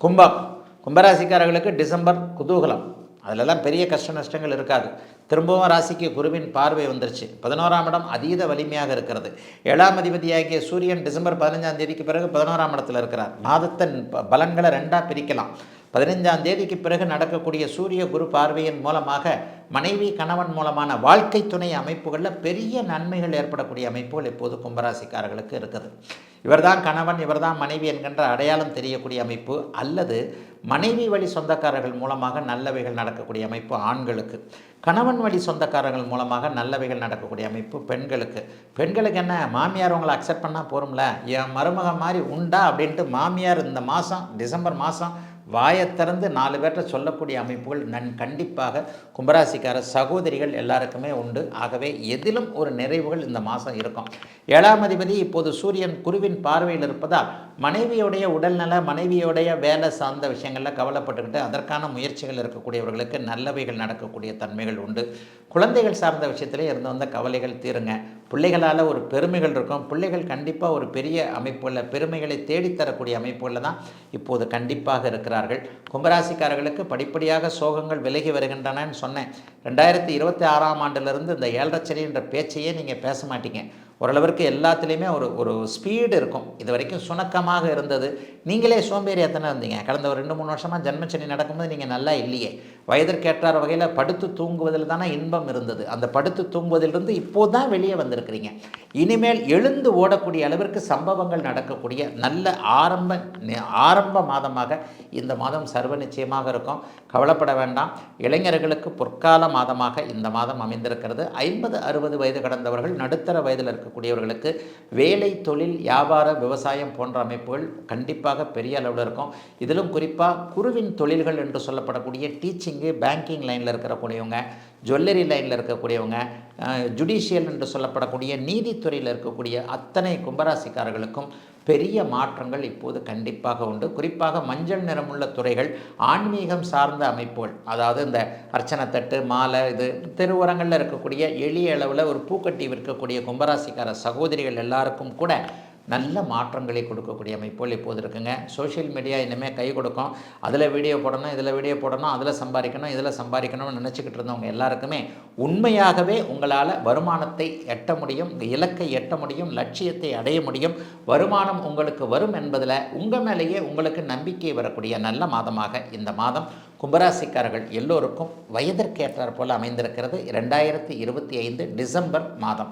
கும்பம். கும்பராசிக்காரர்களுக்கு டிசம்பர் குதூகலம். அதிலெல்லாம் பெரிய கஷ்ட நஷ்டங்கள் இருக்காது. திரும்பவும் ராசிக்கு குருவின் பார்வை வந்துருச்சு. பதினோராம் இடம் அதீத வலிமையாக இருக்கிறது. ஏழாம் அதிபதியாகிய சூரியன் டிசம்பர் பதினஞ்சாம் தேதிக்கு பிறகு பதினோராம் இடத்துல இருக்கிறார். மாதத்தின் ப- பலன்களை ரெண்டாக பிரிக்கலாம். பதினைஞ்சாம் தேதிக்கு பிறகு நடக்கக்கூடிய சூரிய குரு பார்வையின் மூலமாக மனைவி கணவன் மூலமான வாழ்க்கை துணை அமைப்புகளில் பெரிய நன்மைகள் ஏற்படக்கூடிய அமைப்புகள் இப்போது கும்பராசிக்காரர்களுக்கு இருக்குது. இவர்தான் கணவன் இவர்தான் மனைவி என்கின்ற அடையாளம் தெரியக்கூடிய அமைப்பு அல்லது மனைவி வழி சொந்தக்காரர்கள் மூலமாக நல்லவைகள் நடக்கக்கூடிய அமைப்பு ஆண்களுக்கு. கணவன் வழி சொந்தக்காரர்கள் மூலமாக நல்லவைகள் நடக்கக்கூடிய அமைப்பு பெண்களுக்கு. பெண்களுக்கு என்ன? மாமியார் உங்களை அக்செப்ட் பண்ணால் போகிறோம்ல என் மருமகம் மாதிரி உண்டா அப்படின்ட்டு மாமியார் இந்த மாதம் டிசம்பர் மாதம் வாயை திறந்து நாலு பேர்கிட்ட சொல்லக்கூடிய அமைப்புகள் நன் கண்டிப்பாக கும்பராசி ராசிக்கார சகோதரிகள் எல்லாருக்குமே உண்டு. ஆகவே எதிலும் ஒரு நிறைவுகள் இந்த மாதம் இருக்கும். ஏழாம் அதிபதி இப்போது சூரியன் குருவின் பார்வையில் இருப்பதால் மனைவியுடைய உடல்நல மனைவியுடைய வேலை சார்ந்த விஷயங்களில் கவலைப்பட்டுக்கிட்டு அதற்கான முயற்சிகள் இருக்கக்கூடியவர்களுக்கு நல்லவைகள் நடக்கக்கூடிய தன்மைகள் உண்டு. குழந்தைகள் சார்ந்த விஷயத்திலே இருந்து வந்த கவலைகள் தீருங்க. பிள்ளைகளால் ஒரு பெருமைகள் இருக்கும். பிள்ளைகள் கண்டிப்பாக ஒரு பெரிய அமைப்புகளில் பெருமைகளை தேடித்தரக்கூடிய அமைப்புகளில் தான் இப்போது கண்டிப்பாக இருக்கிறார்கள். கும்பராசிக்காரர்களுக்கு படிப்படியாக சோகங்கள் விலகி வருகின்றனன்னு சொன்னேன். ரெண்டாயிரத்தி இருபத்தி ஆறாம் ஆண்டுலேருந்து இந்த ஏழரை பேச்சையே நீங்கள் பேச மாட்டீங்க. ஓரளவிற்கு எல்லாத்துலேயுமே ஒரு ஒரு ஸ்பீடு இருக்கும். இது வரைக்கும் சுணக்கமாக இருந்தது. நீங்களே சோம்பேறியாத்தானே இருந்தீங்க கடந்த ஒரு ரெண்டு மூணு வருஷமாக ஜென்மச்சனி நடக்கும்போது நீங்கள் நல்லா இல்லையே. வயதிற்கேற்றார் வகையில் படுத்து தூங்குவதில் தானே இன்பம் இருந்தது. அந்த படுத்து தூங்குவதிலிருந்து இப்போது தான் வெளியே வந்திருக்கிறீங்க. இனிமேல் எழுந்து ஓடக்கூடிய அளவிற்கு சம்பவங்கள் நடக்கக்கூடிய நல்ல ஆரம்ப ஆரம்ப மாதமாக இந்த மாதம் சர்வ நிச்சயமாக இருக்கும். கவலைப்பட வேண்டாம். இளைஞர்களுக்கு பொற்கால மாதமாக இந்த மாதம் அமைந்திருக்கிறது. ஐம்பது அறுபது வயது கடந்தவர்கள் நடுத்தர வயதில் இருக்கக்கூடியவர்களுக்கு வேலை தொழில் வியாபார விவசாயம் போன்ற அமைப்புகள் கண்டிப்பாக பெரிய அளவில் இருக்கும். இதிலும் குறிப்பாக குருவின் தொழில்கள் என்று சொல்லப்படக்கூடிய டீச்சிங் டீச்சிங்கு பேங்கிங் லைனில் இருக்கக்கூடியவங்க ஜுவல்லரி லைனில் இருக்கக்கூடியவங்க ஜுடிஷியல் என்று சொல்லப்படக்கூடிய நீதித்துறையில் இருக்கக்கூடிய அத்தனை கும்பராசிக்காரர்களுக்கும் பெரிய மாற்றங்கள் இப்போது கண்டிப்பாக உண்டு. குறிப்பாக மஞ்சள் நிறமுள்ள துறைகள் ஆன்மீகம் சார்ந்த அமைப்புகள் அதாவது இந்த அர்ச்சனை தட்டு மாலை இது தெருவோரங்களில் இருக்கக்கூடிய எளிய அளவில் ஒரு பூக்கட்டி விற்கக்கூடிய கும்பராசிக்கார சகோதரிகள் எல்லாருக்கும் கூட நல்ல மாற்றங்களை கொடுக்கக்கூடிய அமைப்புகள் இப்போது இருக்குங்க. சோஷியல் மீடியா இனிமேல் கை கொடுக்கும். அதில் வீடியோ போடணும் இதில் வீடியோ போடணும் அதில் சம்பாதிக்கணும் இதில் சம்பாதிக்கணும்னு நினச்சிக்கிட்டு இருந்தவங்க எல்லாருக்குமே உண்மையாகவே உங்களால் வருமானத்தை எட்ட முடியும் இலக்கை எட்ட முடியும் லட்சியத்தை அடைய முடியும். வருமானம் உங்களுக்கு வரும் என்பதில் உங்கள் மேலேயே உங்களுக்கு நம்பிக்கை வரக்கூடிய நல்ல மாதமாக இந்த மாதம் கும்பராசிக்காரர்கள் எல்லோருக்கும் வயதிற்கேற்றாற் போல் அமைந்திருக்கிறது. ரெண்டாயிரத்தி இருபத்தி ஐந்து டிசம்பர் மாதம்.